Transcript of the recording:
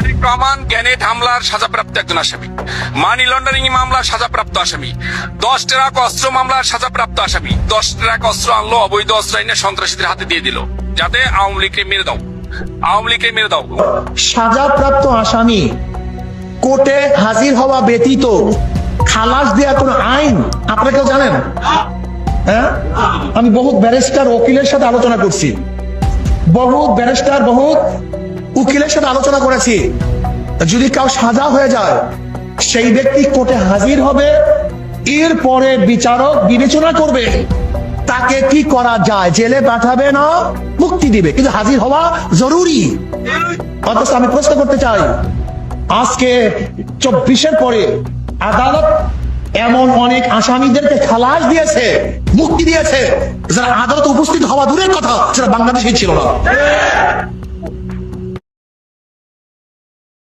Gannet হামলার সাজাপ্রাপ্ত একজন আসামি। মানি লন্ডারিং মামলার সাজাপ্রাপ্ত আসামি। দশ ট্রাক অস্ত্র মামলার সাজাপ্রাপ্ত আসামি। দশ ট্রাক অস্ত্র আনলো, অবৈধ অস্ত্র সন্ত্রাসীদের হাতে দিয়ে দিল। যাতে আওয়ামী লীগকে মেরে দাও। আওয়ামী লীগকে মেরে দাও। সাজাপ্রাপ্ত আসামি কোর্টে হাজির হওয়া ব্যতীত খালাস দেওয়া কোনো আইন? আপনারা জানেন? হ্যাঁ? আমি বহু ব্যারিস্টার, ওকিলের সাথে আলোচনা করছি। বহু ব্যারিস্টার বহু উকিলের সাথে আলোচনা করেছি। যদি কাউ সাজা হয়ে যায়, সেই ব্যক্তি কোর্টে হাজির হবে, এরপরে বিচারক বিবেচনা করবে, তাকে কি করা যায়, জেলে পাঠাবে না, মুক্তি দিবে। কিন্তু হাজির হওয়া জরুরি। অথচ আমি প্রশ্ন করতে চাই, আজকে চব্বিশের পরে আদালত এমন অনেক আসামিদেরকে খালাস দিয়েছে, মুক্তি দিয়েছে, যারা আদালত উপস্থিত হওয়া দূরের কথা সেটা বাংলাদেশে ছিল না।